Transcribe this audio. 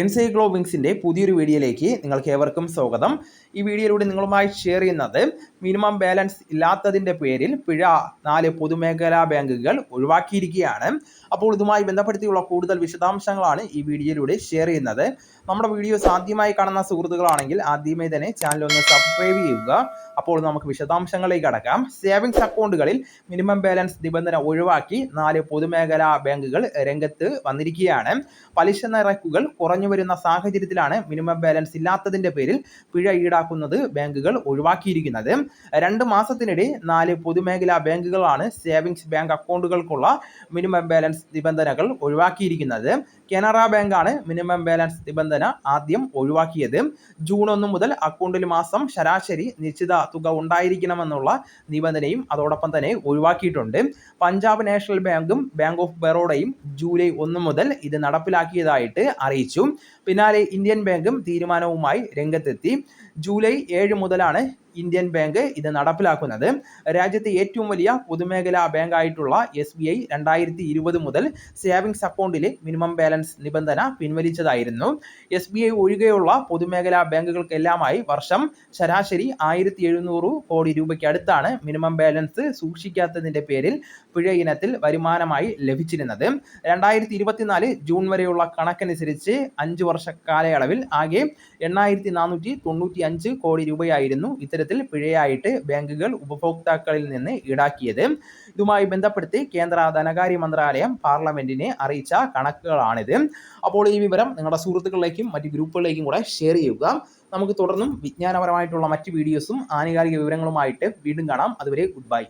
എൻസൈക്ലോവിങ്സിന്റെ പുതിയൊരു വീഡിയോയിലേക്ക് നിങ്ങൾക്ക് ഏവർക്കും സ്വാഗതം. ഈ വീഡിയോയിലൂടെ നിങ്ങളുമായി ഷെയർ ചെയ്യുന്നത് മിനിമം ബാലൻസ് ഇല്ലാത്തതിന്റെ പേരിൽ പിഴ നാല് പൊതുമേഖലാ ബാങ്കുകൾ ഒഴിവാക്കിയിരിക്കുകയാണ്. അപ്പോൾ ഇതുമായി ബന്ധപ്പെടുത്തിയുള്ള കൂടുതൽ വിശദാംശങ്ങളാണ് ഈ വീഡിയോയിലൂടെ ഷെയർ ചെയ്യുന്നത്. നമ്മുടെ വീഡിയോ ആദ്യമായി കാണുന്ന സുഹൃത്തുക്കളാണെങ്കിൽ ആദ്യമേ തന്നെ ചാനൽ ഒന്ന് സബ്സ്ക്രൈബ് ചെയ്യുക. അപ്പോൾ നമുക്ക് വിശദാംശങ്ങളിലേക്ക് കടക്കാം. സേവിങ്സ് അക്കൗണ്ടുകളിൽ മിനിമം ബാലൻസ് നിബന്ധന ഒഴിവാക്കി നാല് പൊതുമേഖലാ ബാങ്കുകൾ രംഗത്ത് വന്നിരിക്കുകയാണ്. പലിശ നിരക്കുകൾ കുറഞ്ഞു വരുന്ന സാഹചര്യത്തിലാണ് മിനിമം ബാലൻസ് ഇല്ലാത്തതിന്റെ പേരിൽ പിഴ ഈടാക്കുന്നത് ബാങ്കുകൾ ഒഴിവാക്കിയിരിക്കുന്നത്. രണ്ട് മാസത്തിനിടെ നാല് പൊതുമേഖലാ ബാങ്കുകളാണ് സേവിങ്സ് ബാങ്ക് അക്കൗണ്ടുകൾക്കുള്ള മിനിമം ബാലൻസ് നിബന്ധനകൾ ഒഴിവാക്കിയിരിക്കുന്നത്. കനറ ബാങ്കാണ് മിനിമം ബാലൻസ് നിബന്ധന ആദ്യം ഒഴിവാക്കിയത്. ജൂൺ ഒന്ന് മുതൽ അക്കൗണ്ടിൽ മാസം ശരാശരി നിശ്ചിത തുക ഉണ്ടായിരിക്കണമെന്നുള്ള നിബന്ധനയും അതോടൊപ്പം തന്നെ ഒഴിവാക്കിയിട്ടുണ്ട്. പഞ്ചാബ് നാഷണൽ ബാങ്കും ബാങ്ക് ഓഫ് ബറോഡയും ജൂലൈ ഒന്ന് മുതൽ ഇത് നടപ്പിലാക്കിയതായിട്ട് അറിയിച്ചു. പിന്നാലെ ഇന്ത്യൻ ബാങ്കും തീരുമാനവുമായി രംഗത്തെത്തി. ജൂലൈ ഏഴ് മുതലാണ് ഇന്ത്യൻ ബാങ്ക് ഇത് നടപ്പിലാക്കുന്നത്. രാജ്യത്തെ ഏറ്റവും വലിയ പൊതുമേഖലാ ബാങ്കായിട്ടുള്ള എസ് ബി ഐ രണ്ടായിരത്തി ഇരുപത് മുതൽ സേവിങ്സ് അക്കൗണ്ടിലെ മിനിമം ബാലൻസ് നിബന്ധന പിൻവലിച്ചതായിരുന്നു. എസ് ബി ഐ ഒഴികെയുള്ള പൊതുമേഖലാ ബാങ്കുകൾക്കെല്ലാമായി വർഷം ശരാശരി ആയിരത്തി എഴുന്നൂറ് കോടി രൂപയ്ക്ക് അടുത്താണ് മിനിമം ബാലൻസ് സൂക്ഷിക്കാത്തതിന്റെ പേരിൽ പിഴ ഇനത്തിൽ വരുമാനമായി ലഭിച്ചിരുന്നത്. രണ്ടായിരത്തി ഇരുപത്തിനാല് ജൂൺ വരെയുള്ള കണക്കനുസരിച്ച് അഞ്ച് വർഷ കാലയളവിൽ ആകെ എണ്ണായിരത്തി നാനൂറ്റി തൊണ്ണൂറ്റി അഞ്ച് കോടി രൂപയായിരുന്നു ഇത്തരത്തിൽ പിഴയായിട്ട് ബാങ്കുകൾ ഉപഭോക്താക്കളിൽ നിന്ന് ഈടാക്കിയത്. ഇതുമായി ബന്ധപ്പെടുത്തി കേന്ദ്ര ധനകാര്യ മന്ത്രാലയം പാർലമെന്റിനെ അറിയിച്ച കണക്കുകളാണിത്. അപ്പോൾ ഈ വിവരം നിങ്ങളുടെ സുഹൃത്തുക്കളിലേക്കും മറ്റ് ഗ്രൂപ്പുകളിലേക്കും കൂടെ ഷെയർ ചെയ്യുക. നമുക്ക് തുടർന്നും വിജ്ഞാനപരമായിട്ടുള്ള മറ്റ് വീഡിയോസും ആനുകാലിക വിവരങ്ങളുമായിട്ട് വീണ്ടും കാണാം. അതുവരെ ഗുഡ് ബൈ.